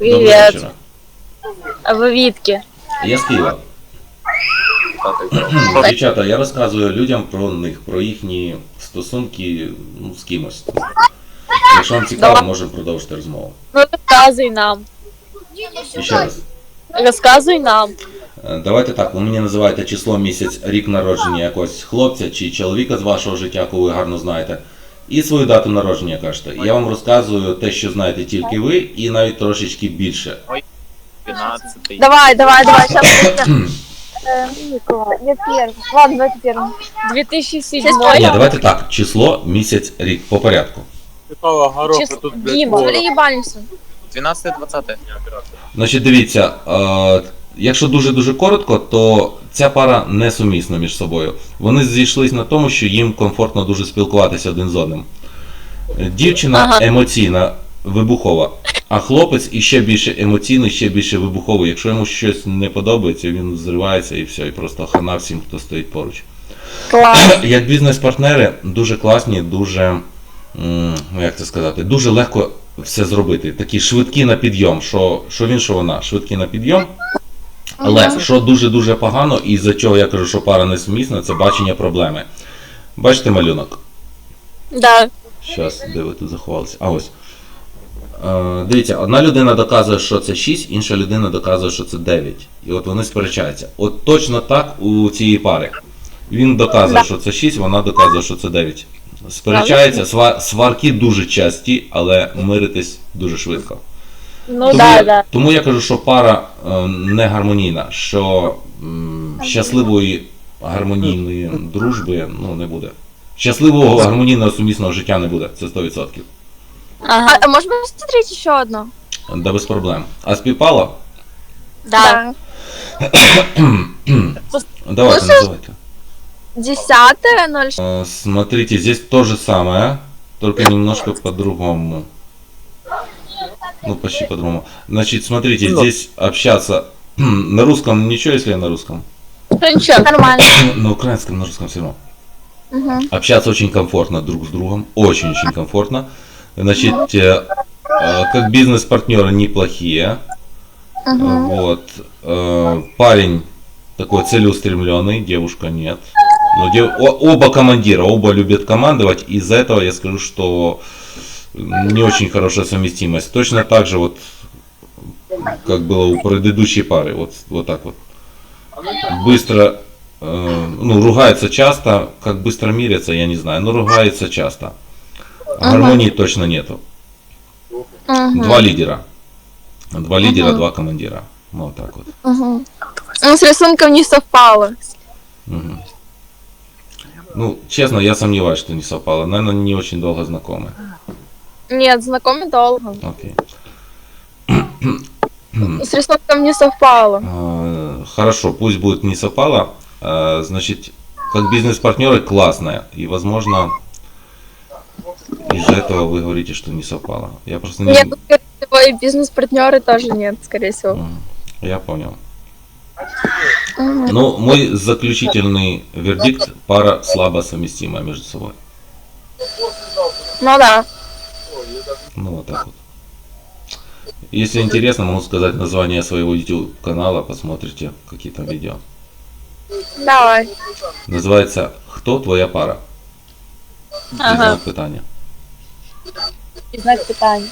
Доброго Привіт. вечора. А ви відки? Я з Києва. Дівчата, я розказую людям про них, про їхні стосунки ну, з кимось. Якщо вам цікаво, Давай. можемо продовжити розмову. Ну розказуй нам. І ще раз. Розказуй нам. Е, Давайте так, ви мені називаєте число місяць, рік народження якогось хлопця чи чоловіка з вашого життя, кого ви гарно знаєте, і свою дату народження кажете. Я вам розказую те, що знаєте тільки ви, і навіть трошечки більше. 12 Давай, давай, давай. Сейчас. Николай, я первый. Ладно, давайте первым. 2007. Ні, давайте так, число, місяць, рік по порядку. Какого гороха Чис- тут, блядь, Дима, ворог? ебальницу. 12-20. Значить, дивіться, е, якщо дуже-дуже коротко, то ця пара не сумісна між собою. Вони зійшлись на тому, що їм комфортно дуже спілкуватися один з одним. Е, Дівчина Ага. емоційна, вибухова, а хлопець іще більше емоційний, ще більше вибуховий. Якщо йому щось не подобається, він зривається і все, і просто хана всім, хто стоїть поруч. Клас. Як бізнес-партнери дуже класні, дуже, ну як це сказати, дуже легко все зробити. Такі швидкі на підйом. Що, що він, що вона, швидкі на підйом. Але що дуже-дуже погано, і за чого я кажу, що пара несумісна, це бачення проблеми. Бачите малюнок? Да. Щас, де ви тут заховалися? А ось. Е, дивіться, одна людина доказує, що це 6, інша людина доказує, що це 9. І от вони сперечаються. От точно так у цієї пари. Він доказує, що це 6, вона доказує, що це 9. Сперечаються, сва- сварки дуже часті, але миритись дуже швидко. Ну тому, да, я, да. тому я кажу, що пара е, не гармонійна, що м, щасливої гармонійної дружби ну, не буде. Щасливого гармонійного сумісного життя не буде, це 100%. Ага. А, а можно посмотреть еще одно? Да без проблем. А співпало? Да. Давайте, Слушай. называйте. Десятое, ноль Э, Смотрите, здесь то же самое, только немножко по-другому. Ну, почти по-другому. Значит, смотрите, Ну. здесь общаться на русском ничего, если я на русском. Ну нічого. Нормально. На украинском, на русском все равно. Мгм. Общаться очень комфортно друг с другом, очень-очень комфортно. Значит, э, э, как бизнес-партнеры неплохие. Мгм. Вот. Э, Парень такой целеустремленный, девушка нет. Но дев- о- оба командира, оба любят командовать. и Из-за этого я скажу, что не очень хорошая совместимость. Точно так же вот, как было у предыдущей пары. Вот, вот так вот. Быстро, э, ну, ругаются часто. Как быстро мирятся, я не знаю. Но ругаются часто. Гармонии точно нету. Мгм. Два лидера. Два лидера, Мгм. два командира. Ну, вот так вот. Мгм. Ну, с рисунком не совпало. Мгм. Ну, честно, я сомневаюсь, что не совпало. Наверное, не очень долго знакомы. Нет, знакомы долго. Окей. С рисунком не совпало. А, Хорошо, пусть будет не совпало. А, Значит, как бизнес-партнеры классная. И, возможно, из-за этого вы говорите, что не совпало. Я просто не... Нет, скорее всего, и бизнес-партнеры тоже нет, скорее всего. Я понял. Ну, мой заключительный вердикт – пара слабо совместимая между собой. Ну да. Ну, вот так вот. Если интересно, могу сказать название своего YouTube канала, посмотрите какие там видео. Давай. Называется «Кто твоя пара?» Ага. знак питання. І знак питання.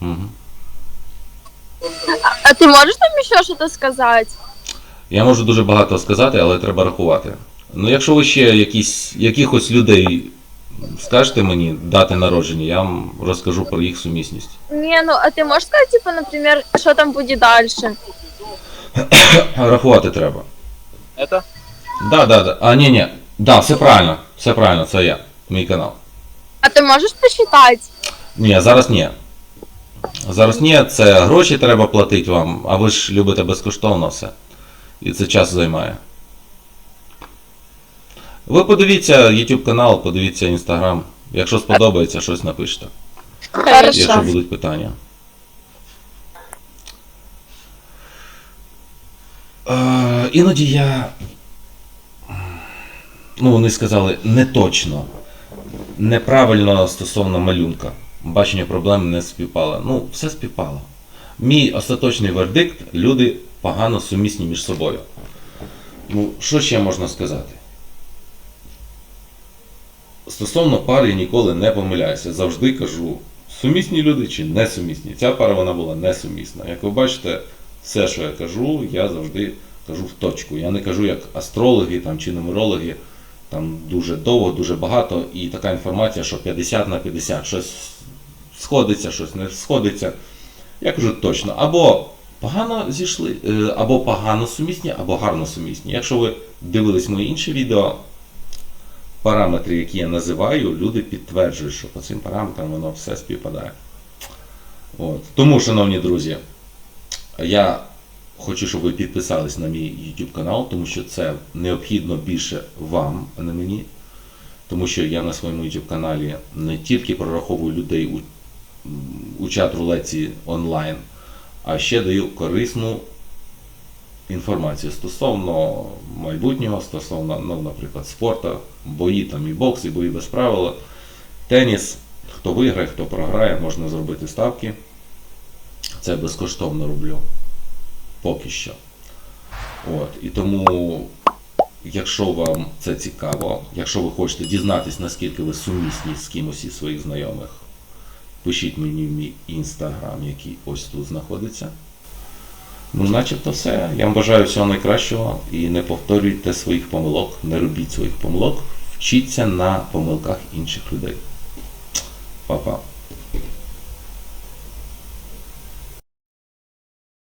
Мгм. А ты можешь нам еще что-то сказать? Я можу дуже багато сказати, але треба рахувати. Ну, якщо ви ще якісь, якихось людей скажете мені дати народження, я вам розкажу про їх сумісність. Не, ну, а ты можешь сказать, типа, например, что там будет дальше? Рахувати треба. Это? Да, да, да. А, ні, ні. Да, все правильно. Все правильно, це я. Мій канал. А ты можешь посчитать? Ні, зараз ні. Зараз ні, це гроші треба платити вам, а ви ж любите безкоштовно все. І це час займає. Ви подивіться YouTube канал, подивіться Instagram. Якщо сподобається, щось напишете. Якщо будуть питання. Е, іноді я. Ну, вони сказали не точно. Неправильно стосовно малюнка. Бачення проблем не співпало. Ну, все співпало. Мій остаточний вердикт люди погано сумісні між собою. Ну, що ще можна сказати? Стосовно пар я ніколи не помиляюся. Завжди кажу, сумісні люди чи несумісні. Ця пара вона була несумісна. Як ви бачите, все, що я кажу, я завжди кажу в точку. Я не кажу як астрологи там, чи нумерологи, там дуже довго, дуже багато, і така інформація, що 50 на 50, щось сходиться, щось не сходиться. Я кажу точно, або погано зійшли, е, або погано сумісні, або гарно сумісні. Якщо ви дивились мої інші відео, параметри, які я називаю, люди підтверджують, що по цим параметрам воно все співпадає. От. Тому, шановні друзі, я хочу, щоб ви підписались на мій YouTube канал, тому що це необхідно більше вам, а не мені. Тому що я на своєму YouTube каналі не тільки прораховую людей у, у чат рулеці онлайн, а ще даю корисну інформацію стосовно майбутнього, стосовно, ну, наприклад, спорту, бої там і бокс, і бої без правила, теніс. Хто виграє, хто програє, можна зробити ставки. Це безкоштовно роблю. Поки що. От. І тому, якщо вам це цікаво, якщо ви хочете дізнатись, наскільки ви сумісні з кимось із своїх знайомих, пишіть мені в мій інстаграм, який ось тут знаходиться. Ну, начебто все. Я вам бажаю всього найкращого і не повторюйте своїх помилок, не робіть своїх помилок, вчіться на помилках інших людей. Па-па.